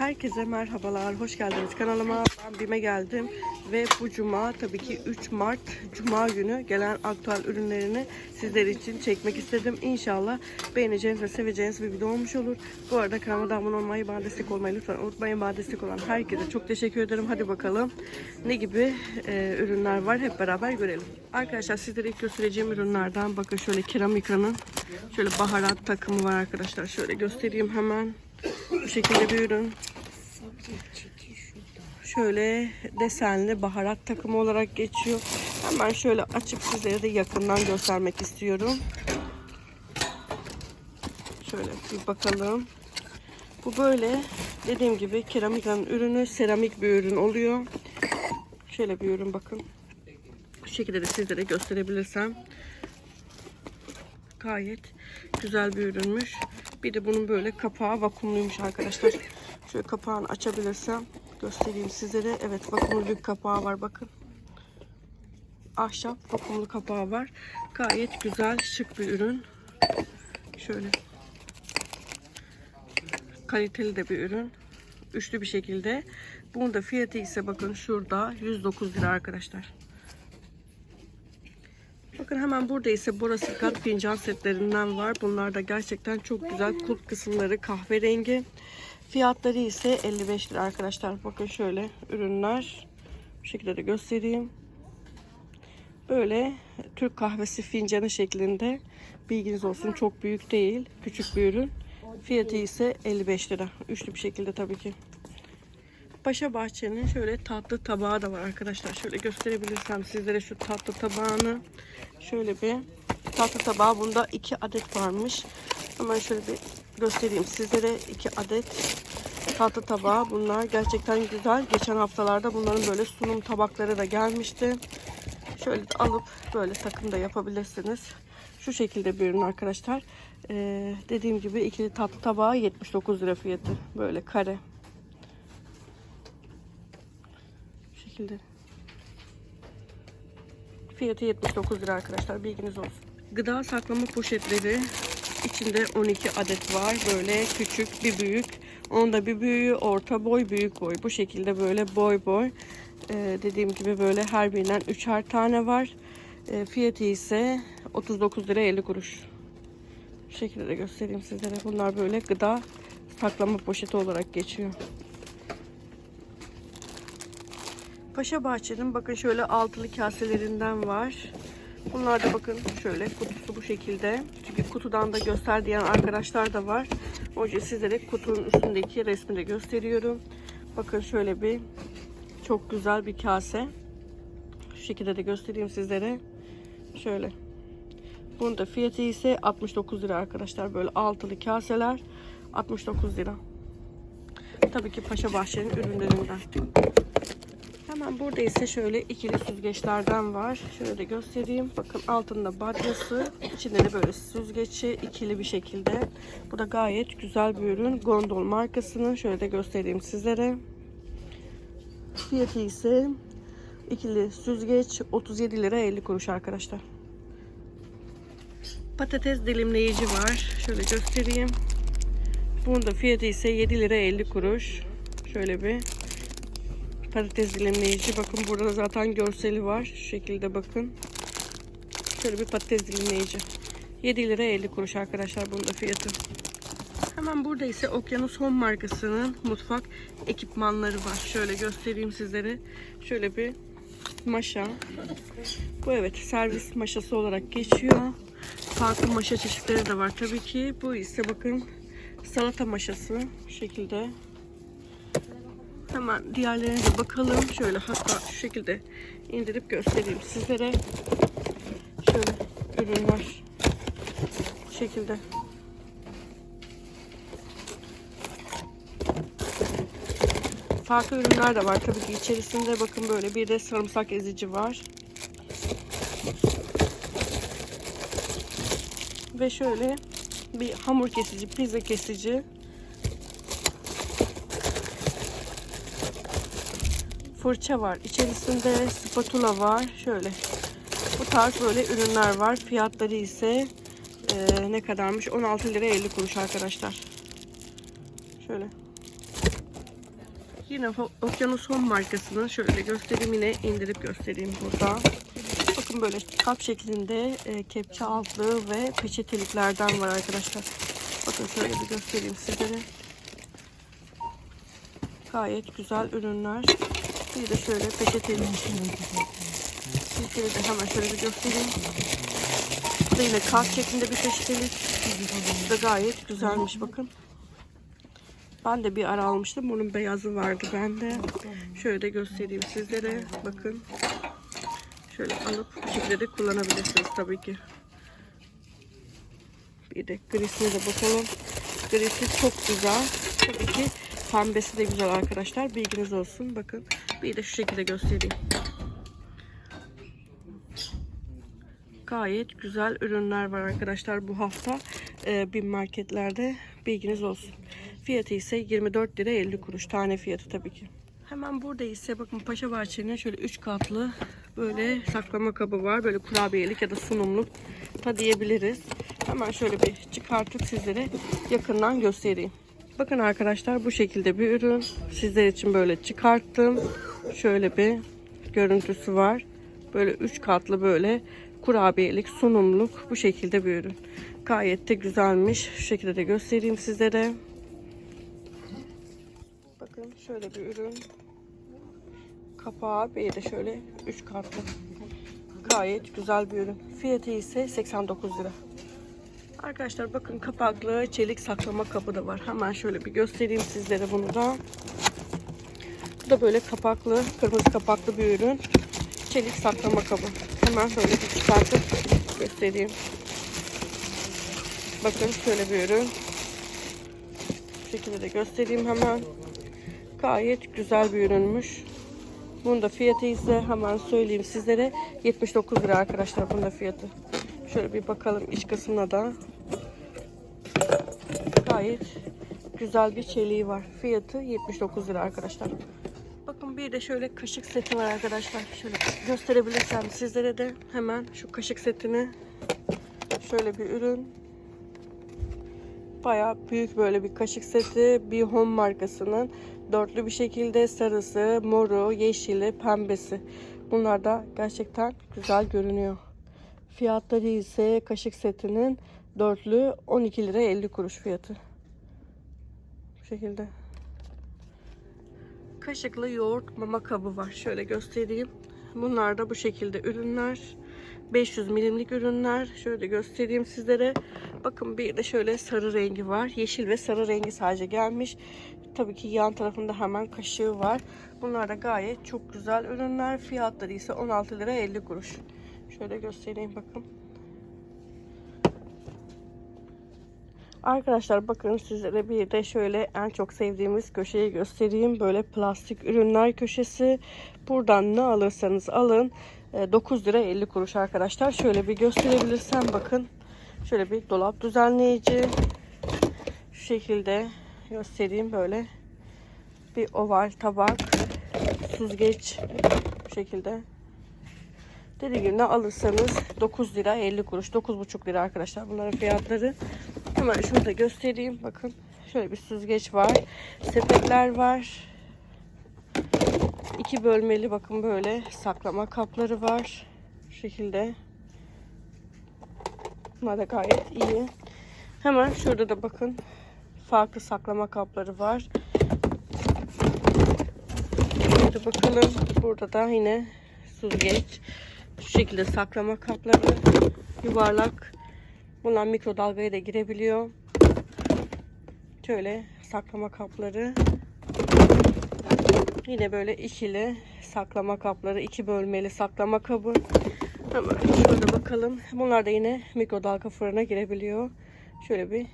Herkese merhabalar, hoş geldiniz kanalıma. Ben Bime geldim ve bu cuma tabii ki 3 Mart Cuma günü gelen aktüel ürünlerini sizler için çekmek istedim. İnşallah beğeneceğiniz ve seveceğiniz bir video olmuş olur. Bu arada kanalıma abone olmayı, bana destek olmayı lütfen unutmayın. Bana destek olan herkese çok teşekkür ederim. Hadi bakalım ne gibi e, ürünler var hep beraber görelim. Arkadaşlar sizlere ilk göstereceğim ürünlerden bakın şöyle keramikranın şöyle baharat takımı var arkadaşlar. Şöyle göstereyim hemen. Bu şekilde bir ürün. Şöyle desenli baharat takımı olarak geçiyor. Hemen şöyle açıp sizlere de yakından göstermek istiyorum. Şöyle bir bakalım. Bu böyle dediğim gibi keramikranın ürünü seramik bir ürün oluyor. Şöyle bir ürün bakın. Bu şekilde de sizlere gösterebilirsem. Gayet güzel bir ürünmüş. Bir de bunun böyle kapağı vakumluymuş arkadaşlar. Şöyle kapağını açabilirsem göstereyim sizlere. Evet vakumlu bir kapağı var bakın. Ahşap vakumlu kapağı var. Gayet güzel şık bir ürün. Şöyle. Kaliteli de bir ürün. Üçlü bir şekilde. Bunun da fiyatı ise bakın şurada 109 lira arkadaşlar. Bakın hemen burada ise burası kat fincan setlerinden var. Bunlar da gerçekten çok güzel. Kulp kısımları kahverengi. Fiyatları ise 55 lira arkadaşlar. Bakın şöyle ürünler. Bu şekilde de göstereyim. Böyle Türk kahvesi fincanı şeklinde. Bilginiz olsun çok büyük değil. Küçük bir ürün. Fiyatı ise 55 lira. Üçlü bir şekilde tabii ki. Paşa Bahçe'nin şöyle tatlı tabağı da var arkadaşlar. Şöyle gösterebilirsem sizlere şu tatlı tabağını. Şöyle bir tatlı tabağı. Bunda iki adet varmış. Hemen şöyle bir göstereyim sizlere. iki adet tatlı tabağı. Bunlar gerçekten güzel. Geçen haftalarda bunların böyle sunum tabakları da gelmişti. Şöyle de alıp böyle takım da yapabilirsiniz. Şu şekilde bir ürün arkadaşlar. Ee, dediğim gibi ikili tatlı tabağı 79 lira fiyatı. Böyle kare. Bu şekilde. Fiyatı 79 lira arkadaşlar. Bilginiz olsun. Gıda saklama poşetleri içinde 12 adet var. Böyle küçük bir büyük. Onda bir büyüğü orta boy büyük boy. Bu şekilde böyle boy boy. Ee, dediğim gibi böyle her birinden 3'er tane var. Ee, fiyatı ise 39 lira 50 kuruş. Bu şekilde de göstereyim sizlere. Bunlar böyle gıda saklama poşeti olarak geçiyor. Paşa Bahçe'nin bakın şöyle altılı kaselerinden var. Bunlar da bakın şöyle kutusu bu şekilde. Kutudan da göster diyen arkadaşlar da var. O sizlere kutunun üstündeki resmi de gösteriyorum. Bakın şöyle bir çok güzel bir kase. Şu şekilde de göstereyim sizlere. Şöyle. Bunun da fiyatı ise 69 lira arkadaşlar. Böyle altılı kaseler 69 lira. Tabii ki Paşa Bahçe'nin ürünlerinden. Hemen burada ise şöyle ikili süzgeçlerden var. Şöyle göstereyim. Bakın altında badyası. içinde de böyle süzgeci ikili bir şekilde. Bu da gayet güzel bir ürün. Gondol markasının. Şöyle de göstereyim sizlere. Fiyatı ise ikili süzgeç 37 lira 50 kuruş arkadaşlar. Patates dilimleyici var. Şöyle göstereyim. Bunun da fiyatı ise 7 lira 50 kuruş. Şöyle bir patates dilimleyici. Bakın burada zaten görseli var. Şu şekilde bakın. Şöyle bir patates dilimleyici. 7 lira 50 kuruş arkadaşlar bunun da fiyatı. Hemen burada ise Okyanus Home markasının mutfak ekipmanları var. Şöyle göstereyim sizlere. Şöyle bir maşa. Bu evet servis maşası olarak geçiyor. Farklı maşa çeşitleri de var tabii ki. Bu ise bakın salata maşası. Bu şekilde. Hemen diğerlerine de bakalım. Şöyle hatta şu şekilde indirip göstereyim sizlere. Şöyle ürünler. Bu şekilde. Farklı ürünler de var tabii ki içerisinde. Bakın böyle bir de sarımsak ezici var. Ve şöyle bir hamur kesici, pizza kesici. Fırça var. İçerisinde spatula var. Şöyle. Bu tarz böyle ürünler var. Fiyatları ise e, ne kadarmış? 16 lira 50 kuruş arkadaşlar. Şöyle. Yine Okyanus Home markasının şöyle göstereyim yine indirip göstereyim burada. Bakın böyle kap şeklinde e, kepçe altlığı ve peçeteliklerden var arkadaşlar. Bakın şöyle bir göstereyim sizlere. Gayet güzel ürünler. Bir de şöyle peçetelik. Sizlere de hemen şöyle bir göstereyim. Bu da yine kart şeklinde bir peçetelik. Bu da gayet güzelmiş bakın. Ben de bir ara almıştım. Bunun beyazı vardı bende. Şöyle de göstereyim sizlere. Bakın. Şöyle alıp bu şekilde de kullanabilirsiniz tabii ki. Bir de grisine de bakalım. Grisi çok güzel. Tabii ki pembesi de güzel arkadaşlar. Bilginiz olsun. Bakın. Bir de şu şekilde göstereyim. Gayet güzel ürünler var arkadaşlar bu hafta. Ee, bin marketlerde bilginiz olsun. Fiyatı ise 24 lira 50 kuruş tane fiyatı tabii ki. Hemen burada ise bakın Paşa Bahçe'nin şöyle 3 katlı böyle saklama kabı var. Böyle kurabiyelik ya da sunumluk da diyebiliriz. Hemen şöyle bir çıkartıp sizlere yakından göstereyim. Bakın arkadaşlar bu şekilde bir ürün. Sizler için böyle çıkarttım. Şöyle bir görüntüsü var. Böyle 3 katlı böyle kurabiyelik sunumluk bu şekilde bir ürün. Gayet de güzelmiş. Şu şekilde de göstereyim sizlere. Bakın şöyle bir ürün. Kapağı bir de şöyle 3 katlı. Gayet güzel bir ürün. Fiyatı ise 89 lira. Arkadaşlar bakın kapaklı çelik saklama kabı da var. Hemen şöyle bir göstereyim sizlere bunu da. Bu da böyle kapaklı, kırmızı kapaklı bir ürün. Çelik saklama kabı. Hemen şöyle bir çıkartıp göstereyim. Bakın şöyle bir ürün. Bu şekilde de göstereyim hemen. Gayet güzel bir ürünmüş. Bunun da fiyatı ise hemen söyleyeyim sizlere 79 lira arkadaşlar bunun da fiyatı. Şöyle bir bakalım iç kısmına da. Gayet güzel bir çeliği var. Fiyatı 79 lira arkadaşlar. Bir de şöyle kaşık seti var arkadaşlar. Şöyle gösterebilirsem sizlere de hemen şu kaşık setini şöyle bir ürün. Baya büyük böyle bir kaşık seti. Bir Home markasının dörtlü bir şekilde sarısı, moru, yeşili, pembesi. Bunlar da gerçekten güzel görünüyor. Fiyatları ise kaşık setinin dörtlü 12 lira 50 kuruş fiyatı. Bu şekilde. Kaşıklı yoğurt mama kabı var. Şöyle göstereyim. Bunlar da bu şekilde ürünler. 500 milimlik ürünler. Şöyle göstereyim sizlere. Bakın bir de şöyle sarı rengi var. Yeşil ve sarı rengi sadece gelmiş. Tabii ki yan tarafında hemen kaşığı var. Bunlar da gayet çok güzel ürünler. Fiyatları ise 16 lira 50 kuruş. Şöyle göstereyim bakın. Arkadaşlar bakın sizlere bir de şöyle en çok sevdiğimiz köşeyi göstereyim. Böyle plastik ürünler köşesi. Buradan ne alırsanız alın. e, 9 lira 50 kuruş arkadaşlar. Şöyle bir gösterebilirsem bakın. Şöyle bir dolap düzenleyici. Şu şekilde göstereyim böyle. Bir oval tabak. Süzgeç. Bu şekilde. Dediğim gibi ne alırsanız 9 lira 50 kuruş. 9,5 lira arkadaşlar bunların fiyatları. Hemen şurada göstereyim. Bakın şöyle bir süzgeç var. Sepetler var. İki bölmeli bakın böyle saklama kapları var. Şu şekilde. Bunlar da gayet iyi. Hemen şurada da bakın farklı saklama kapları var. Burada bakalım. Burada da yine süzgeç. Şu şekilde saklama kapları. Yuvarlak. Bunlar mikrodalgaya da girebiliyor. Şöyle saklama kapları. Yine böyle ikili saklama kapları. iki bölmeli saklama kabı. Hemen şurada bakalım. Bunlar da yine mikrodalga fırına girebiliyor. Şöyle bir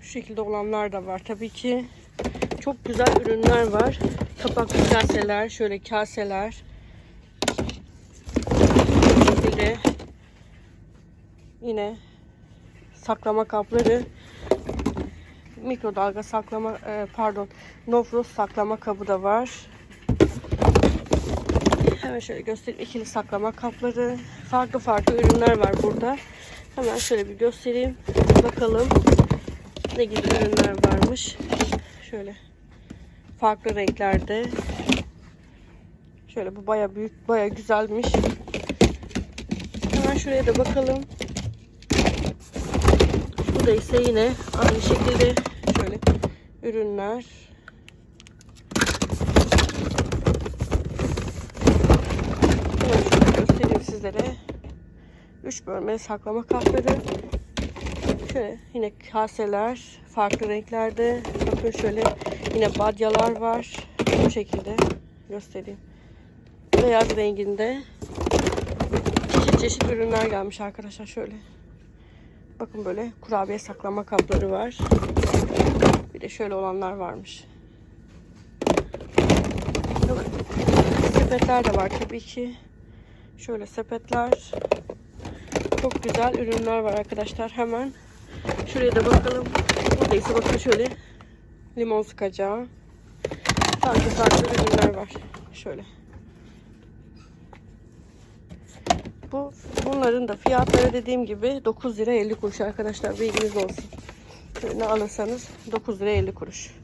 şu şekilde olanlar da var tabii ki. Çok güzel ürünler var. Kapaklı kaseler, şöyle kaseler. Şekilde yine saklama kapları. Mikrodalga saklama, e, pardon, nofros saklama kabı da var. Hemen şöyle göstereyim. İkili saklama kapları. Farklı farklı ürünler var burada. Hemen şöyle bir göstereyim. Bakalım. Ne gibi ürünler varmış. Şöyle farklı renklerde. Şöyle bu baya büyük, baya güzelmiş. Şuraya da bakalım. Bu da ise yine aynı şekilde şöyle ürünler. Hemen şöyle göstereyim sizlere. 3 bölme saklama kapları. Şöyle yine kaseler farklı renklerde. Bakın şöyle yine badyalar var. Bu şekilde göstereyim. Beyaz renginde çeşit ürünler gelmiş arkadaşlar şöyle. Bakın böyle kurabiye saklama kapları var. Bir de şöyle olanlar varmış. Sepetler de var tabii ki. Şöyle sepetler. Çok güzel ürünler var arkadaşlar. Hemen şuraya da bakalım. Buradaysa bakın şöyle limon sıkacağı. Farklı farklı ürünler var. Şöyle. Bu bunların da fiyatları dediğim gibi 9 lira 50 kuruş arkadaşlar. Bilginiz olsun. Şöyle alırsanız 9 lira 50 kuruş.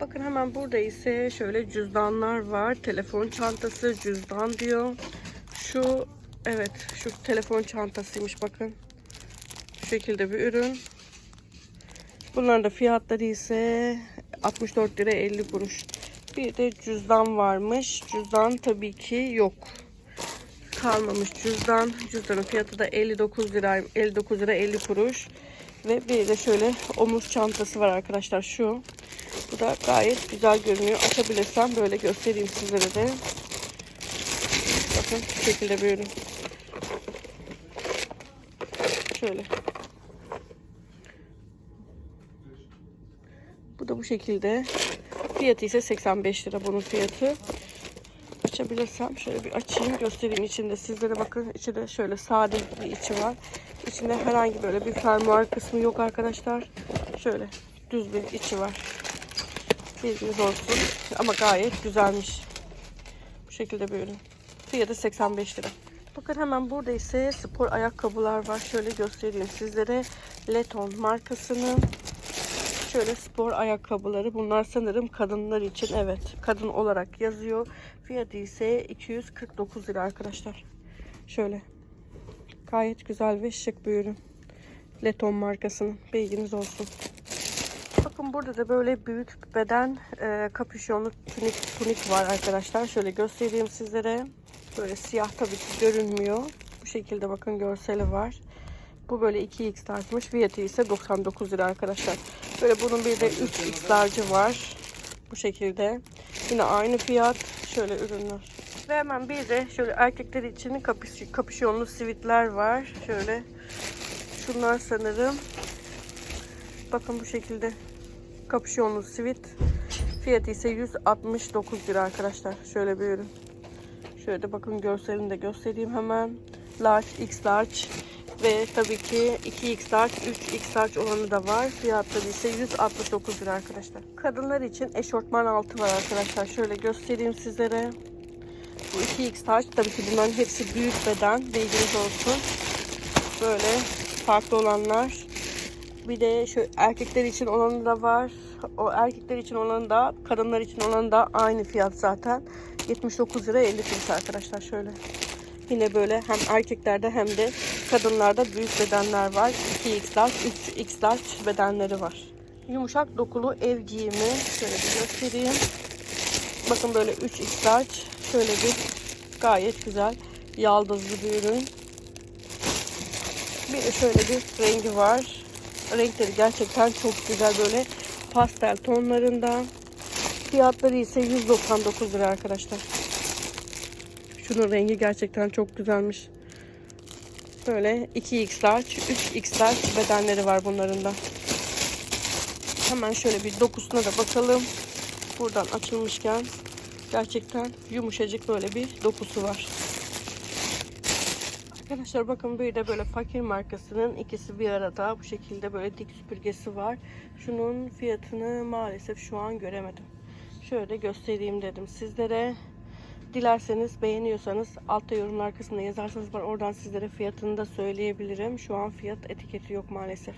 Bakın hemen burada ise şöyle cüzdanlar var. Telefon çantası cüzdan diyor. Şu evet şu telefon çantasıymış bakın. Bu şekilde bir ürün. Bunların da fiyatları ise 64 lira 50 kuruş. Bir de cüzdan varmış. Cüzdan tabii ki yok. Kalmamış cüzdan. Cüzdanın fiyatı da 59 lira 59 lira 50 kuruş. Ve bir de şöyle omuz çantası var arkadaşlar şu. Bu da gayet güzel görünüyor. Açabilirsem böyle göstereyim sizlere de. Bakın bu şekilde bir ürün. Şöyle. Bu da bu şekilde. Fiyatı ise 85 lira bunun fiyatı. Açabilirsem şöyle bir açayım göstereyim içinde sizlere bakın. İçinde şöyle sade bir içi var. İçinde herhangi böyle bir fermuar kısmı yok arkadaşlar. Şöyle düz bir içi var. Bilginiz olsun. Ama gayet güzelmiş. Bu şekilde bir ürün. Fiyatı 85 lira. Bakın hemen burada ise spor ayakkabılar var. Şöyle göstereyim sizlere. Leton markasının şöyle spor ayakkabıları. Bunlar sanırım kadınlar için. Evet kadın olarak yazıyor. Fiyatı ise 249 lira arkadaşlar. Şöyle. Gayet güzel ve şık bir ürün. Leton markasının. Bilginiz olsun. Bakın burada da böyle büyük beden e, kapüşonlu tunik, tunik var arkadaşlar. Şöyle göstereyim sizlere. Böyle siyah tabii ki görünmüyor. Bu şekilde bakın görseli var. Bu böyle 2x tartmış. Fiyatı ise 99 lira arkadaşlar. Böyle bunun bir de 3x large'ı var. Bu şekilde. Yine aynı fiyat. Şöyle ürünler. Ve hemen bir de şöyle erkekler için kapüş, kapüşonlu sivitler var. Şöyle. Şunlar sanırım. Bakın bu şekilde kapüşonlu sivit. Fiyatı ise 169 lira arkadaşlar. Şöyle bir ürün. Şöyle de bakın görselini de göstereyim hemen. Large, X large ve tabii ki 2X large, 3X large olanı da var. Fiyatları ise 169 lira arkadaşlar. Kadınlar için eşortman altı var arkadaşlar. Şöyle göstereyim sizlere. Bu 2X large. Tabii ki bunların hepsi büyük beden. Bilginiz olsun. Böyle farklı olanlar. Bir de şu erkekler için olanı da var. O erkekler için olanı da kadınlar için olanı da aynı fiyat zaten. 79 lira 50 kuruş arkadaşlar şöyle. Yine böyle hem erkeklerde hem de kadınlarda büyük bedenler var. 2x large, 3x large bedenleri var. Yumuşak dokulu ev giyimi. Şöyle bir göstereyim. Bakın böyle 3x large. Şöyle bir gayet güzel yaldızlı bir ürün. Bir de şöyle bir rengi var. Renkleri gerçekten çok güzel böyle pastel tonlarında. Fiyatları ise 199 lira arkadaşlar. Şunun rengi gerçekten çok güzelmiş. Böyle 2x large, 3x large bedenleri var bunların da. Hemen şöyle bir dokusuna da bakalım. Buradan açılmışken gerçekten yumuşacık böyle bir dokusu var. Arkadaşlar bakın bir de böyle fakir markasının ikisi bir arada bu şekilde böyle dik süpürgesi var. Şunun fiyatını maalesef şu an göremedim. Şöyle göstereyim dedim sizlere. Dilerseniz beğeniyorsanız altta yorumlar kısmına yazarsanız ben oradan sizlere fiyatını da söyleyebilirim. Şu an fiyat etiketi yok maalesef.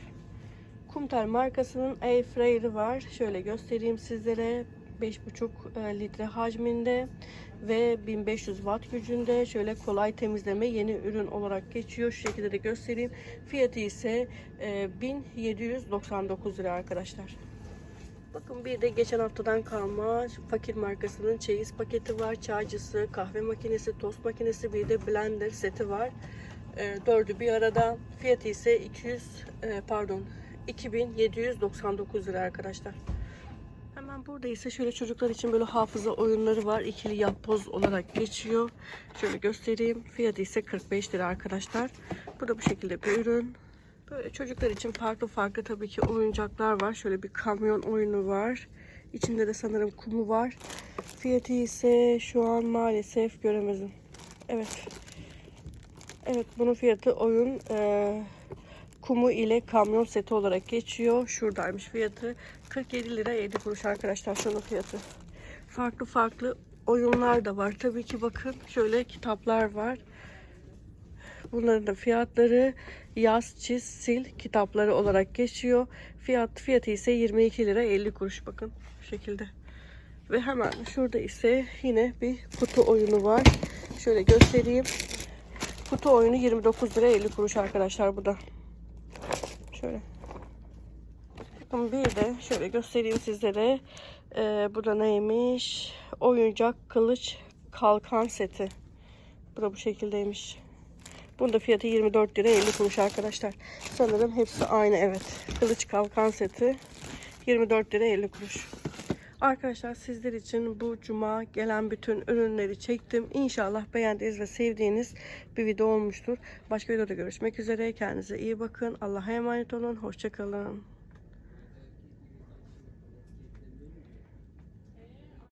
Kumtel markasının Airfryer'ı var. Şöyle göstereyim sizlere. 5,5 e, litre hacminde ve 1500 watt gücünde şöyle kolay temizleme yeni ürün olarak geçiyor. Şu şekilde de göstereyim. Fiyatı ise e, 1799 lira arkadaşlar. Bakın bir de geçen haftadan kalma fakir markasının çeyiz paketi var. Çaycısı, kahve makinesi, tost makinesi bir de blender seti var. E, dördü bir arada. Fiyatı ise 200 e, pardon 2799 lira arkadaşlar. Hemen burada ise şöyle çocuklar için böyle hafıza oyunları var. İkili yapboz olarak geçiyor. Şöyle göstereyim. Fiyatı ise 45 lira arkadaşlar. Bu da bu şekilde bir ürün. Böyle çocuklar için farklı farklı tabii ki oyuncaklar var. Şöyle bir kamyon oyunu var. İçinde de sanırım kumu var. Fiyatı ise şu an maalesef göremezim. Evet. Evet bunun fiyatı oyun e, kumu ile kamyon seti olarak geçiyor. Şuradaymış fiyatı. 47 lira 50 kuruş arkadaşlar şunun fiyatı. Farklı farklı oyunlar da var. Tabii ki bakın şöyle kitaplar var. Bunların da fiyatları yaz, çiz, sil kitapları olarak geçiyor. Fiyat fiyatı ise 22 lira 50 kuruş bakın bu şekilde. Ve hemen şurada ise yine bir kutu oyunu var. Şöyle göstereyim. Kutu oyunu 29 lira 50 kuruş arkadaşlar bu da. Şöyle. Bakın bir de şöyle göstereyim sizlere. Ee, bu da neymiş? Oyuncak kılıç kalkan seti. Bu da bu şekildeymiş. Bunun da fiyatı 24 lira 50 kuruş arkadaşlar. Sanırım hepsi aynı evet. Kılıç kalkan seti 24 lira 50 kuruş. Arkadaşlar sizler için bu cuma gelen bütün ürünleri çektim. İnşallah beğendiğiniz ve sevdiğiniz bir video olmuştur. Başka videoda görüşmek üzere. Kendinize iyi bakın. Allah'a emanet olun. Hoşçakalın.